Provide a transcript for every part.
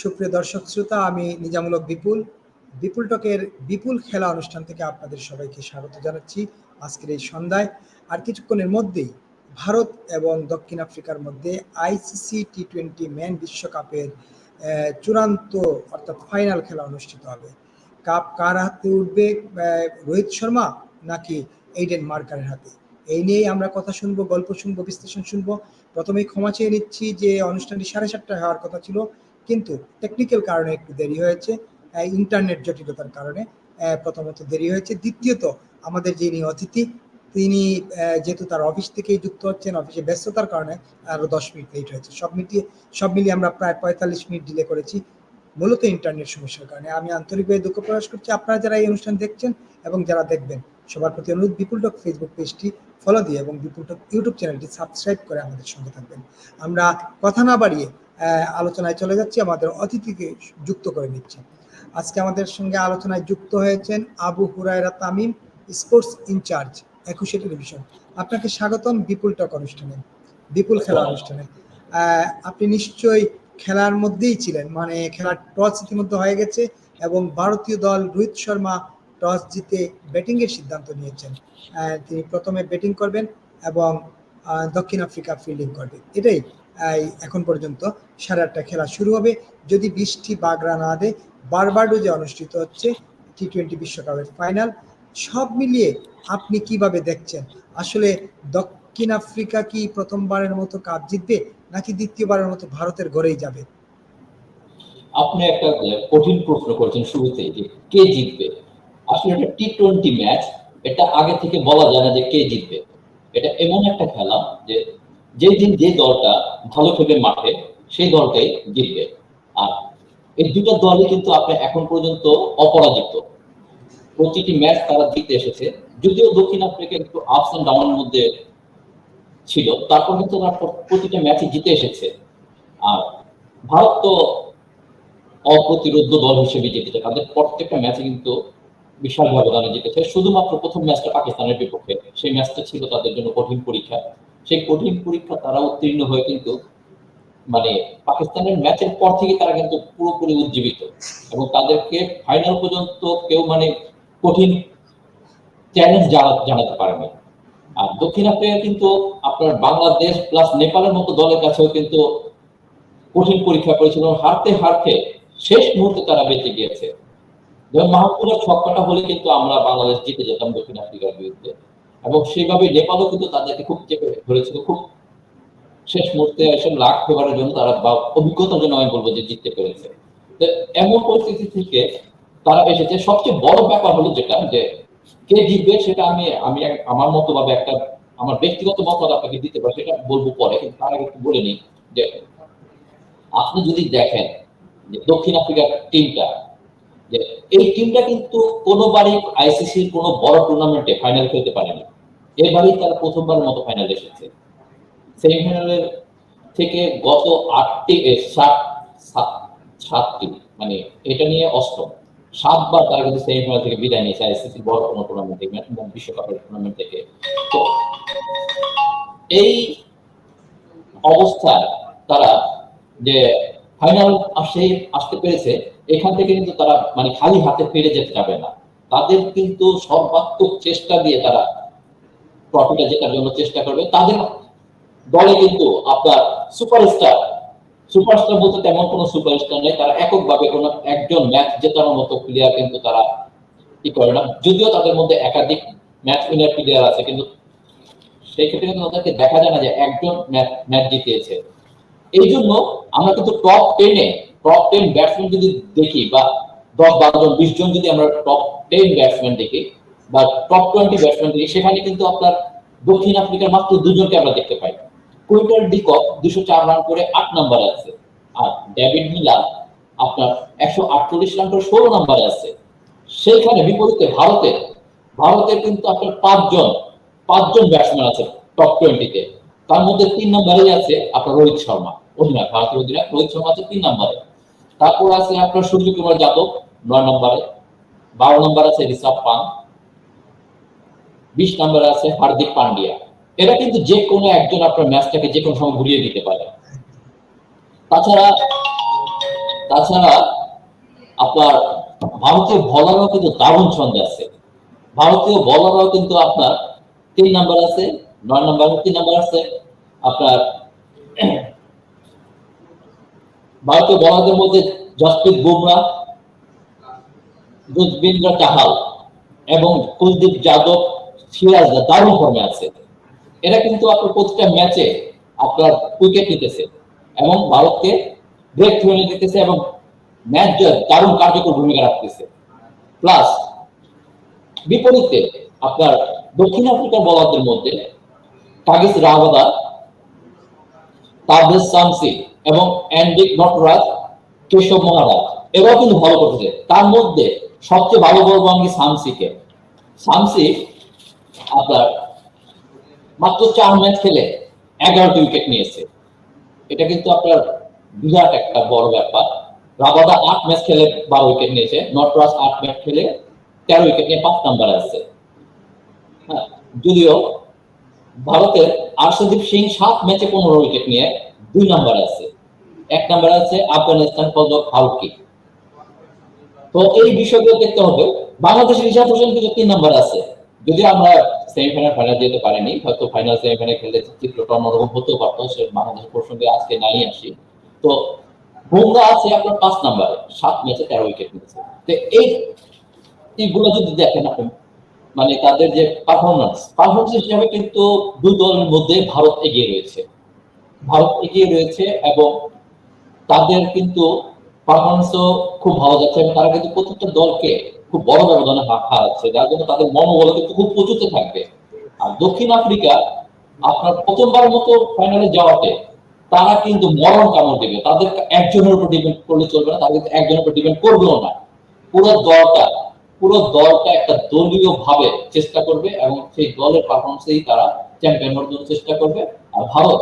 সুপ্রিয় দর্শক শ্রোতা, আমি নিজামূলক বিপুল। বিপুল টকের বিপুল খেলা অনুষ্ঠান থেকে আপনাদের সবাইকে স্বাগত জানাচ্ছি আজকের এই সন্ধ্যায়। আর কিছুক্ষণের মধ্যেই ভারত এবং দক্ষিণ আফ্রিকার মধ্যে আইসিসি টি টোয়েন্টি ম্যান বিশ্বকাপের চূড়ান্ত অর্থাৎ ফাইনাল খেলা অনুষ্ঠিত হবে। কাপ কার হাতে উঠবে রোহিত শর্মা নাকি এইডেন মার্কারের হাতে? এই নিয়েই আমরা কথা শুনব, গল্প শুনব, বিশ্লেষণ শুনব। প্রথমেই ক্ষমা চেয়ে নিচ্ছি যে অনুষ্ঠানটি সাড়ে সাতটায় হওয়ার কথা ছিল, কিন্তু টেকনিক্যাল কারণে একটু দেরি হয়েছে ইন্টারনেট জটিলতার কারণে প্রথমত দেরি হয়েছে। দ্বিতীয়ত, আমাদের যিনি অতিথি, তিনি যেহেতু তার অফিস থেকেই যুক্ত হচ্ছেন অফিসে ব্যস্ততার কারণে আরও দশ মিনিট লেট হয়েছে। সব মিটিয়ে, সব মিলিয়ে আমরা প্রায় পঁয়তাল্লিশ মিনিট ডিলে করেছি। মূলত ইন্টারনেট সমস্যার কারণে। আমি আন্তরিকভাবে দুঃখ প্রকাশ করছি। আপনারা যারা এই অনুষ্ঠান দেখছেন এবং যারা দেখবেন, সবার প্রতি অনুরোধ, বিপুল টক ফেসবুক পেজটি ফলো দিয়ে এবং বিপুল টক ইউটিউব চ্যানেলটি সাবস্ক্রাইব করে আমাদের সঙ্গে থাকবেন। আমরা কথা না বাড়িয়ে আলোচনায় চলে যাচ্ছি। আমাদের অতিথিকে যুক্ত করে নিচ্ছি। আজকে আমাদের সঙ্গে আলোচনায় যুক্ত হয়েছেন Abu Hurayra Tamim sports incharge Ekushey television আপনাকে স্বাগতম বিপুল টক অনুষ্ঠানে, বিপুল খেলা অনুষ্ঠানে। আপনি নিশ্চয়ই খেলার মধ্যেই ছিলেন। মানে খেলার টস ইতিমধ্যে হয়ে গেছে এবং ভারতীয় দল রোহিত শর্মা টস জিতে ব্যাটিং এর সিদ্ধান্ত নিয়েছেন। তিনি প্রথমে ব্যাটিং করবেন এবং দক্ষিণ আফ্রিকা ফিল্ডিং করবে এটাই এখন পর্যন্ত সাড়ে আটটা খেলা শুরু হবে। যদি বৃষ্টি বাগড়া না দেয় বারবাডোজে অনুষ্ঠিত হচ্ছে টি টোয়েন্টি বিশ্বকাপের ফাইনাল, সব মিলিয়ে আপনি কীভাবে দেখছেন? আসলে দক্ষিণ আফ্রিকা কি প্রথমবারের মতো কাপ জিতবে, নাকি দ্বিতীয়বারের মতো ভারতের ঘরেই যাবে? আপনি একটা কঠিন প্রশ্ন করেছেন শুরুতেই যে কে জিতবে। আসলে এটা টি টোয়েন্টি ম্যাচ এটা আগে থেকে বলা যায় না যে কে জিতবে। এটা এমন একটা খেলা যে যেই দিন যে দলটা ভালো খেলবে মাঠে, সেই দলটাই জিতবে। আর এই দুটো দলই কিন্তু আপনি এখন পর্যন্ত অপরাজিত। প্রতিটি ম্যাচ তারা জিতে এসেছে। যদিও দক্ষিণ আফ্রিকা একটু আপস অ্যান্ড ডাউনের মধ্যে ছিল। তারপর কিন্তু প্রতিটা ম্যাচে জিতে এসেছে। আর ভারত তো অপ্রতিরোধ দল হিসেবে জিতেছে তাদের প্রত্যেকটা ম্যাচে কিন্তু বিশাল ব্যবধানে জিতেছে। শুধুমাত্র প্রথম ম্যাচটা পাকিস্তানের বিপক্ষে, সেই ম্যাচটা ছিল তাদের জন্য কঠিন পরীক্ষা। সেই কঠিন পরীক্ষা তারা উত্তীর্ণ হয়ে কিন্তু মানে পাকিস্তানের ম্যাচের পর থেকে তারা কিন্তু পুরোপুরি উজ্জীবিত। এবং তাদেরকে ফাইনাল পর্যন্ত কেউ মানে কঠিন চ্যালেঞ্জ জানাতে পারেনি। আর দক্ষিণ আফ্রিকা কিন্তু আপনার বাংলাদেশ প্লাস নেপালের মতো দলের কাছেও কিন্তু কঠিন পরীক্ষা করেছিল হারতে হারতে শেষ মুহূর্তে তারা বেঁচে গিয়েছে। যেমন ছক্কাটা হলে কিন্তু আমরা বাংলাদেশ জিতে যেতাম দক্ষিণ আফ্রিকার বিরুদ্ধে। এবং সেইভাবে নেপালও কিন্তু তাদেরকে খুব চেপে ধরেছিল, খুব শেষ মুহূর্তে এসে লাখ ফেভারের জন্য তারা বা অভিজ্ঞতার জন্য আমি বলব যে জিততে পেরেছে। তো এমন পরিস্থিতি থেকে তারা এসেছে। সবচেয়ে বড় ব্যাপার হলো যেটা যে কে জিতবে সেটা আমি আমি আমার মতো ভাবে একটা, আমার ব্যক্তিগত মতামত আপনাকে দিতে পারি, সেটা বলব পরে, কিন্তু তার আগে একটু বলে নিই যে আপনি যদি দেখেন যে দক্ষিণ আফ্রিকার টিমটা, যে এই টিমটা কিন্তু কোনোবারই আইসিসির কোনো বড় টুর্নামেন্টে ফাইনাল খেলতে পারেনি। এবারই তারা প্রথমবারের মতো ফাইনাল এসেছে। সেমিফাইনালের থেকে গত আটটি সাত- সাতটি মানে এটা নিয়ে অষ্টম। সাতবার তারা কিন্তু সেমিফাইনাল থেকে বিদায় নিয়েছে আইসিসির বড় কোনো টুর্নামেন্ট থেকে এবং বিশ্বকাপের টুর্নামেন্ট থেকে তো এই অবস্থায় তারা যে ফাইনাল আসে, আসতে পেরেছে, এখান থেকে কিন্তু তারা মানে খালি হাতে ফিরে যেতে যাবে না। তাদের কিন্তু সর্বাত্মক চেষ্টা দিয়ে তারা ট্রফিটা জেতার জন্য চেষ্টা করবে। তাদের দলে কিন্তু আপনার সুপারস্টার সুপারস্টার বলতে তেমন কোনো সুপারস্টার নেই, তারা এককভাবে কোনো একজন ম্যাচ জেতানোর মতো প্লেয়ার কিন্তু তারা কি করে না। যদিও তাদের মধ্যে একাধিক ম্যাচ উইনার প্লেয়ার আছে, কিন্তু সেই ক্ষেত্রে কিন্তু তাদেরকে দেখা যায় না যে একজন ম্যাচ জিতিয়েছে। এই জন্য আমরা কিন্তু টপ টেনে টপ টেন ব্যাটসম্যান যদি দেখি বা দশ, বারো জন, বিশ জন যদি আমরা টপ টেন ব্যাটসম্যান দেখি বা টপ টোয়েন্টি ব্যাটসম্যান দেখি, সেখানে কিন্তু আপনার দক্ষিণ আফ্রিকার মাত্র দুজনকে আমরা দেখতে পাই। কুইন্টার ডিকক দুশো চার রান করে আট নম্বরে আছে। আর ডেভিড মিলার আপনার একশো আটচল্লিশ রান করে ষোলো নম্বরে আছে। সেইখানে বিপরীতে ভারতের ভারতের কিন্তু আপনার পাঁচজন পাঁচজন ব্যাটসম্যান আছে টপ টোয়েন্টিতে তার মধ্যে তিন নম্বরেই আছে আপনার রোহিত শর্মা, অধিনায়ক, ভারতের অধিনায়ক রোহিত শর্মা আছে তিন নম্বরে তারপর আছে আপনার সূর্য কুমার যাদব নয় নম্বরে বারো নম্বর আছে ঋষভ পান বিশ নম্বরে আছে হার্দিক পান্ডিয়া। এরা কিন্তু যে কোনো একজন আপনার ম্যাচটাকে যে কোনো সময় ঘুরিয়ে দিতে পারে। তাছাড়া তাছাড়া আপনার ভারতীয় বলারও কিন্তু দারুণ ছন্দে আছে। ভারতীয় বলারও কিন্তু আপনার তিন নাম্বার আছে, নয় নাম্বার তিন নাম্বার আছে। আপনার ভারতীয় বলারদের মধ্যে জসপ্রীত বুমরা যুজবেন্দ্র চাহাল এবং কুলদীপ যাদব, সিরাজ দারুণ ফর্মে আছে। এরা কিন্তু আপনার প্রতিটা ম্যাচে আপনার উইকেট নিতেছে এবং ভারতকে ব্রেক থ্রু এনে দিতেছে এবং ম্যাচ জয় দারুণ কার্যকর ভূমিকা রাখতেছে। প্লাস বিপরীতে আপনার দক্ষিণ আফ্রিকার বলারদের মধ্যে কাগিস রাহাবাদা তাবরেজ সামসি এবং অ্যান্ডিক নটরাজ, কেশব মহারাজ, এরাও কিন্তু ভালো করতেছে। তার মধ্যে সবচেয়ে ভালো বলব আমি সামসিকে সামসি আপনার মাত্র চার ম্যাচ খেলে এগারোটি উইকেট নিয়েছে। এটা কিন্তু আপনার বিরাট একটা বড় ব্যাপার। রাবাদা আট ম্যাচ খেলে বারো উইকেট নিয়েছে নটরাজ আট ম্যাচ খেলে তেরো উইকেট নিয়ে পাঁচ নাম্বারে আছে। হ্যাঁ, যদিও ভারতের আর্শদীপ সিং সাত ম্যাচে পনেরো উইকেট নিয়ে দুই নম্বরে আছে। এক নম্বরে আছে আফগানিস্তান পদক হাউকি। তো এই বিষয়গুলো দেখতে হবে। বাংলাদেশের রিশাদ হোসেন কিন্তু তিন নাম্বার আছে। যদি আমরা সেমিফাইনাল ফাইনাল যেতে পারিনি, হয়তো ফাইনাল সেমিফাইনাল খেললে চিত্রটা অন্যরকম হতেও পারতো, সে বাংলাদেশের প্রসঙ্গে আজকে নাই আসি। তো বুমরা আছে আপনার পাঁচ নম্বরে সাত ম্যাচে তেরো উইকেট নিয়েছে। তো এই এইগুলো যদি দেখেন আপনি মানে তাদের যে পারফরমেন্স পারফরমেন্স হিসাবে কিন্তু দুই দলের মধ্যে ভারত এগিয়ে রয়েছে। ভারত এগিয়ে রয়েছে এবং তাদের কিন্তু পারফরমেন্সও খুব ভালো যাচ্ছে এবং তারা কিন্তু প্রত্যেকটা দলকে খুব বড় ব্যবধানে যার জন্য তাদের মনোবল কিন্তু খুব প্রচুরতে থাকবে। আর দক্ষিণ আফ্রিকা আপনার প্রথমবার মতো ফাইনালে যাওয়াতে তারা কিন্তু মরণ কামড় দেবে। তাদের একজনের উপর ডিপেন্ড করলে চলবে না কিন্তু একজনের উপর ডিপেন্ড করবেও না। পুরো দলটা পুরো দলটা একটা দলীয় ভাবে চেষ্টা করবে এবং সেই দলের পারফরমেন্সেই তারা চ্যাম্পিয়ন হওয়ার জন্য চেষ্টা করবে। আর ভারত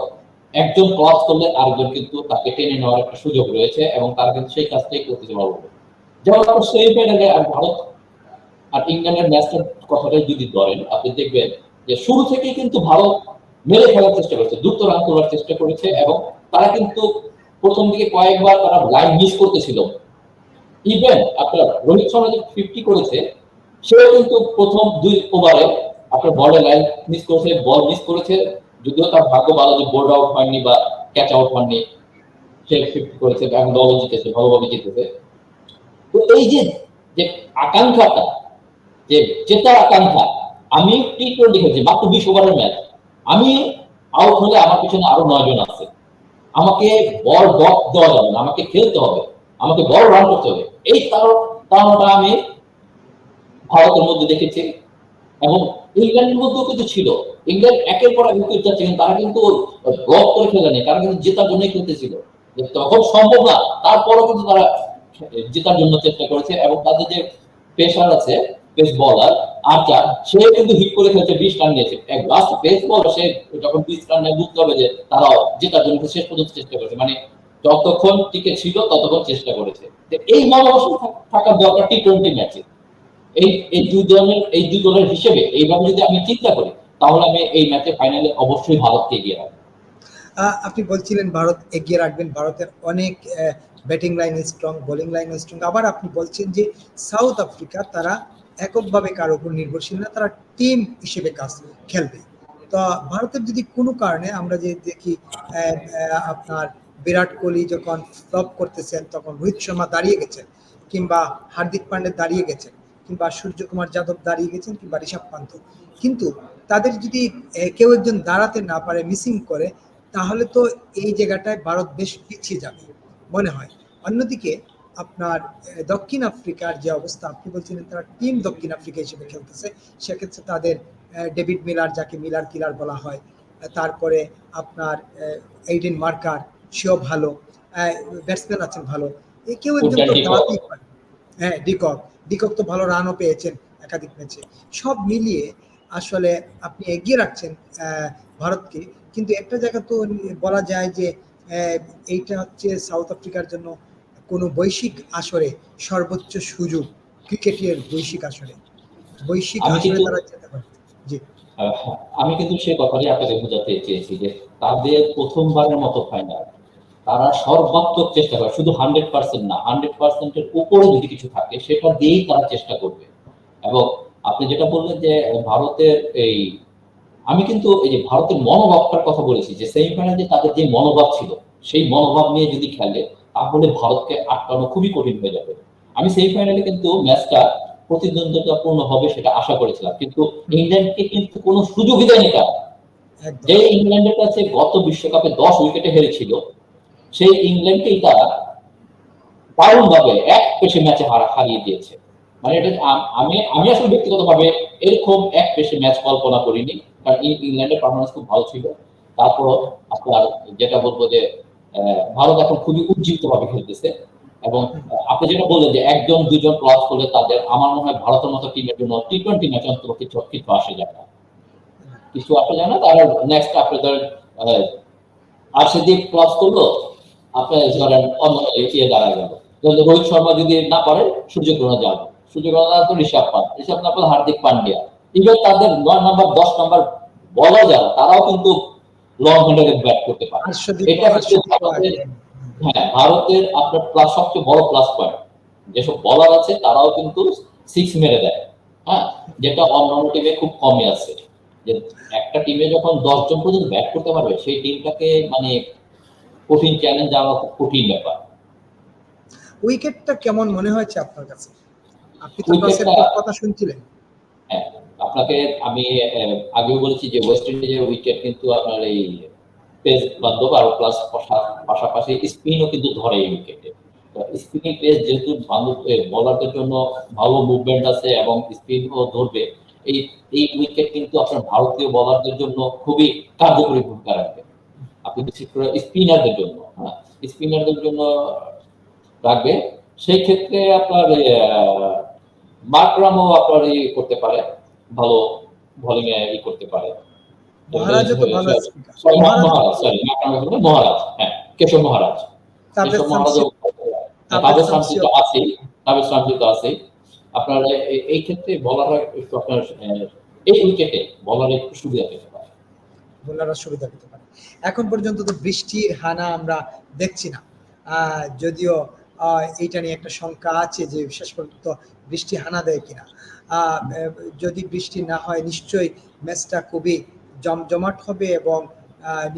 একজন ক্লাস করলে আরেকজন কিন্তু তাকে টেনে নেওয়ার একটা সুযোগ রয়েছে এবং তারা কিন্তু সেই কাজটাই করতে পারবে যেমন আপনার সেমিফাইনালে আর ভারত আর ইংল্যান্ডের ম্যাচটার কথাটাই যদি ধরেন, আপনি দেখবেন যে শুরু থেকেই কিন্তু ভারত মেরে খেলার চেষ্টা করেছে দ্রুত রান তোলার চেষ্টা করেছে এবং তারা কিন্তু প্রথম দিকে কয়েকবার তারা লাইন মিস করতেছিল। ইভেন আপনার রোহিত শর্মা যে ফিফটি করেছে, সেও কিন্তু প্রথম দুই ওভারে আপনার বলের লাইন মিস করেছে বল মিস করেছে যদিও তার ভাগ্য ভালো যে বোর্ড আউট হয়নি বা ক্যাচ আউট হয়নি সে ফিফটি করেছে এবং দল জিতেছে, ভালোভাবে জিতেছে। তো এই যে যে আকাঙ্ক্ষাটা, যে জেতার আকাঙ্ক্ষা, আমি টি টোয়েন্টি খেলছি, মাত্র বিশ ওভারের ম্যাচ আমি আউট হলে আমার পিছনে আরও নয় জন আছে। আমাকে বল ডক দেওয়া যাবে না, আমাকে খেলতে হবে, আমাকে বল রান করতে হবে। এই কারণটা আমি ভারতের মধ্যে দেখেছি। এবং ইংল্যান্ডের মধ্যেও কিন্তু ছিল। ইংল্যান্ড একের পর এক উইকেট যাচ্ছিলেন তারা কিন্তু ব্লক করে খেলে তারা কিন্তু জেতার জন্যই খেলতেছিল। তখন সম্ভব না, তারপরও কিন্তু তারা জেতার জন্য চেষ্টা করেছে এবং তাদের যে পেসার আছে পেস বলার আর্চার, সে কিন্তু হিট করে খেলছে বিশ রান নিয়েছে। এক লাস্ট পেস বল সে যখন বিশ রান নেয়, বুঝতে হবে যে তারাও জেতার জন্য শেষ পর্যন্ত চেষ্টা করেছে। মানে যতক্ষণ টিকে ছিল, ততক্ষণ চেষ্টা করেছে। এই মনোবসন থাকার দরকার টি টোয়েন্টি ম্যাচে। এই এই দুই দলের, এই দুই দলের হিসেবে এইভাবে যদি আমি চিন্তা করি, তাহলে আমি এই ম্যাচে ফাইনালে অবশ্যই ভারতকে এগিয়ে রাখব। আপনি বলছিলেন ভারত এগিয়ে রাখবেন, ভারতের অনেক batting line strong bowling line strong আবার আপনি বলছেন যে সাউথ আফ্রিকা তারা এককভাবে কারোর উপর নির্ভরশীল না, তারা টিম হিসেবে কাজ খেলবে। তো ভারতের যদি কোনো কারণে আমরা যে দেখি আপনার বিরাট কোহলি যখন ফ্লপ করতেছেন, তখন রোহিত শর্মা দাঁড়িয়ে গেছেন, কিংবা হার্দিক পান্ডে দাঁড়িয়ে গেছেন কিংবা সূর্যকুমার যাদব দাঁড়িয়ে গেছেন কিংবা ঋষভ পান্ত কিন্তু তাদের যদি কেউ একজন দাঁড়াতে না পারে মিসিং করে তাহলে তো এই জায়গাটায় ভারত বেশ পিছিয়ে যাবে মনে হয়। অন্যদিকে আপনার দক্ষিণ আফ্রিকার যে অবস্থা আপনি বলছিলেন তারা টিম দক্ষিণ আফ্রিকা হিসেবে খেলতেছে সেক্ষেত্রে তাদের ডেভিড মিলার যাকে মিলার কিলার বলা হয় তারপরে আপনার এইডেন মার্কার সেও ভালো ব্যাটসম্যান আছেন ভালো। কেউ একজন তো দাঁড়াতেই পারে। হ্যাঁ ডিকক ডিকক তো ভালো রানও পেয়েছেন একাধিক ম্যাচে সব মিলিয়ে আসলে আপনি এগিয়ে রাখছেন ভারতকে। কিন্তু একটা জায়গা তো বলা যায় যে এইটা হচ্ছে সাউথ আফ্রিকার জন্য কোনো বৈশ্বিক আসরে সর্বোচ্চ সুযোগ ক্রিকেটের বৈশ্বিক আসরে। বৈশ্বিক আসরে তারা যেতে পারে। জি। আমি কিন্তু সে কথাটাই আপনাকে বোঝাতে চেয়েছি যে তাদের প্রথমবারের মতো ফাইনাল তারা সর্বাত্মক চেষ্টা করে শুধু হান্ড্রেড পার্সেন্ট না হান্ড্রেড পার্সেন্টের উপরে যদি কিছু থাকে সেটা দিয়েই তারা চেষ্টা করবে। এবং আপনি যেটা বললেন যে ভারতের এই আমি কিন্তু এই যে ভারতের মনোভাবটার কথা বলেছি যে সেমিফাইনালে তাদের যে মনোভাব ছিল সেই মনোভাব নিয়ে যদি খেলে তাহলে ভারতকে আটকানো খুবই কঠিন হয়ে যাবে। আমি সেমিফাইনালে কিন্তু ম্যাচটা প্রতিদ্বন্দ্বিতাপূর্ণ হবে সেটা আশা করেছিলাম কিন্তু ইংল্যান্ডকে কিন্তু কোনো সুযোগই দেয়নি তারা। যে ইংল্যান্ডের কাছে গত বিশ্বকাপে দশ উইকেটে হেরেছিল সেই ইংল্যান্ডকেই তারা দারুণ ভাবে এক পেশে ম্যাচে হারিয়ে দিয়েছে। মানে এটা আমি আমি আসলে ব্যক্তিগতভাবে এরকম এক পেশে ম্যাচ কল্পনা করিনি কারণ ইংল্যান্ডের পারফরমেন্স খুব ভালো ছিল। তারপর আপনার যেটা বলব যে ভারত এখন খুবই উজ্জীবিত ভাবে খেলতেছে। এবং আপনি যেটা বললেন যে একজন দুজন ক্লাস করলে তাদের আমার মনে হয় ভারতের মতো টিমের জন্য টি টোয়েন্টি ম্যাচ অন্তত কিছু কিছু আসে যায় না। কিছু আসে যায় না তারা নেক্সট আহ, আরশিদীপ ক্লাস করল আপনার ধরেন অন্য ইয়ে দাঁড়ায় গেল ধরেন রোহিত শর্মা যদি না পারে সূর্যগ্রহণ যাবে। সূর্যগ্রহণ তো ঋষভ পান ঋষভ না পারলে হার্দিক পান্ডিয়া। ইভেন তাদের নয় নাম্বার দশ নাম্বার বলা যারা তারাও কিন্তু লং ব্যাট করতে পারে। এটা হচ্ছে ভারতের হ্যাঁ ভারতের আপনার প্লাস সবচেয়ে বড় প্লাস পয়েন্ট যেসব বলার আছে তারাও কিন্তু সিক্স মেরে দেয়। হ্যাঁ যেটা অন্যান্য টিমে খুব কমই আছে। যে একটা টিমে যখন দশজন পর্যন্ত ব্যাট করতে পারবে সেই টিমটাকে মানে কঠিন চ্যালেঞ্জ যাওয়া খুব কঠিন ব্যাপার। উইকেটটা কেমন মনে হয়েছে আপনার কাছে? আপনি তো কথা শুনছিলেন। হ্যাঁ আপনাকে আমি আগেও বলেছি যে ওয়েস্ট ইন্ডিজের উইকেট কিন্তু আপনার এই পেস বান্ধব আর প্লাস পাশাপাশি স্পিনও কিন্তু ধরে এই উইকেটে স্পিনিং পেস যেহেতু বান্ধব বলারদের জন্য ভালো মুভমেন্ট আছে এবং স্পিনও ধরবে এই এই উইকেট কিন্তু আপনার ভারতীয় বলারদের জন্য খুবই কার্যকরী ভূমিকা রাখবে। আপনি বিশেষ করে স্পিনারদের জন্য হ্যাঁ স্পিনারদের জন্য রাখবে। সেই ক্ষেত্রে আপনার মাকরামও আপনার ই করতে পারে ভালো বোলিং এ ই করতে পারে। তো ভালো মহারাজ সরি মাকরাম হলো মহারাজ হ্যাঁ কেশব মহারাজ। তাদের কেশব মহারাজ তাদের তাদের শান্তি তো আছেই তাদের শান্তি তো আছেই। আপনার এই ক্ষেত্রে বলার একটু আপনার এই উইকেটে বলার একটু সুবিধা পেতে। বোলাররা সুবিধা পেতে পারে। এখন পর্যন্ত তো বৃষ্টির হানা আমরা দেখছি না। যদিও এইটা নিয়ে একটা শঙ্কা আছে যে শেষ পর্যন্ত বৃষ্টি হানা দেয় কিনা। যদি বৃষ্টি না হয়, নিশ্চয়ই ম্যাচটা খুবই জমজমাট হবে এবং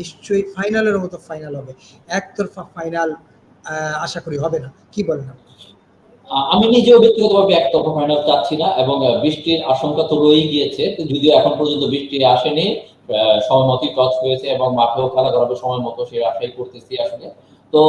নিশ্চয়ই ফাইনালের মতো ফাইনাল হবে। একতরফা ফাইনাল আশা করি হবে না। কি বলেন? আমি নিজেও ব্যক্তিগতভাবে একতরফা ফাইনাল চাচ্ছি না এবং বৃষ্টির আশঙ্কা তো রয়েই গিয়েছে। যদিও এখন পর্যন্ত বৃষ্টি আসেনি সময়মতই টস হয়েছে এবং মাঠেও খেলা করাবে সময় মতো সে আশাই করতেছি আসলে। তো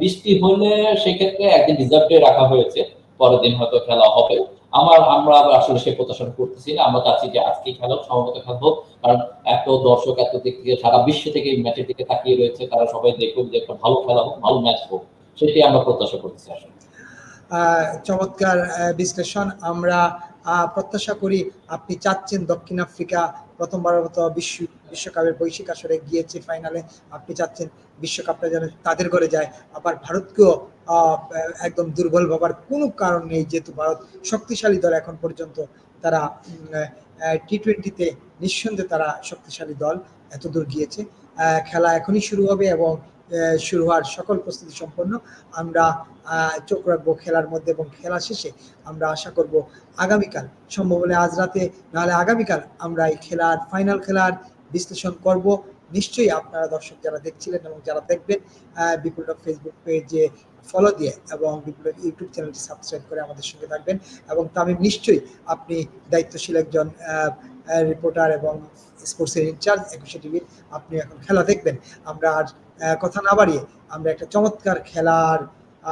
বৃষ্টি হলে সেক্ষেত্রে একদিন রিজার্ভ ডে রাখা হয়েছে, পরের দিন হয়তো খেলা হবে। আমার, আমরা আসলে সে প্রত্যাশা করতেছি না, আমরা চাচ্ছি যে আজকে খেলা হোক সময়মতো খেলা হোক, কারণ এত দর্শক, এত দিক থেকে, সারা বিশ্ব থেকে ম্যাচের দিকে তাকিয়ে রয়েছে, তারা সবাই দেখুক যে একটা ভালো খেলা হোক, ভালো ম্যাচ হোক, সেটাই আমরা প্রত্যাশা করতেছি আসলে। চমৎকার বিশ্লেষণ। আমরা প্রত্যাশা করি আপনি চাচ্ছেন দক্ষিণ আফ্রিকা প্রথমবারের মতো বিশ্ব বিশ্বকাপের বৈশ্বিক আসরে গিয়েছে ফাইনালে আপনি চাচ্ছেন বিশ্বকাপটা যেন তাদের ঘরে যায়। আবার ভারতকেও একদম দুর্বল ভাবার কোনো কারণ নেই যেহেতু ভারত শক্তিশালী দল এখন পর্যন্ত। তারা টি টোয়েন্টিতে নিঃসন্দেহে তারা শক্তিশালী দল এত দূর গিয়েছে খেলা এখনই শুরু হবে এবং শুরু হওয়ার সকল প্রস্তুতি সম্পন্ন। আমরা চোখ রাখব খেলার মধ্যে এবং খেলা শেষে আমরা আশা করব আগামীকাল, সম্ভব হলে আজ রাতে, নাহলে আগামীকাল আমরা এই খেলার ফাইনাল খেলার বিশ্লেষণ করব। নিশ্চয়ই আপনারা দর্শক যারা দেখছিলেন এবং যারা দেখবেন বিপুল ফেসবুক পেজে ফলো দিয়ে এবং বিপুল ইউটিউব চ্যানেলটি সাবস্ক্রাইব করে আমাদের সঙ্গে থাকবেন। এবং তামিম, নিশ্চয়ই আপনি দায়িত্বশীল একজন রিপোর্টার এবং স্পোর্টসের ইনচার্জ একুশে টিভির আপনি এখন খেলা দেখবেন। আমরা আর কথা না বাড়িয়ে আমরা একটা চমৎকার খেলার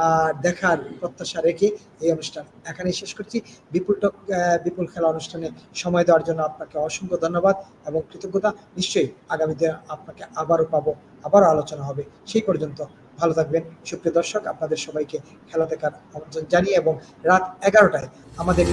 আর দেখার প্রত্যাশা রেখে এই অনুষ্ঠান এখানেই শেষ করছি। বিপুল টক বিপুল খেলা অনুষ্ঠানে সময় দেওয়ার জন্য আপনাকে অসংখ্য ধন্যবাদ এবং কৃতজ্ঞতা। নিশ্চয়ই আগামীতে আপনাকে আবারও পাবো, আবারও আলোচনা হবে। সেই পর্যন্ত ভালো থাকবেন। সুপ্রিয় দর্শক আপনাদের সবাইকে খেলা দেখার আমন্ত্রণ জানিয়ে এবং রাত এগারোটায় আমাদের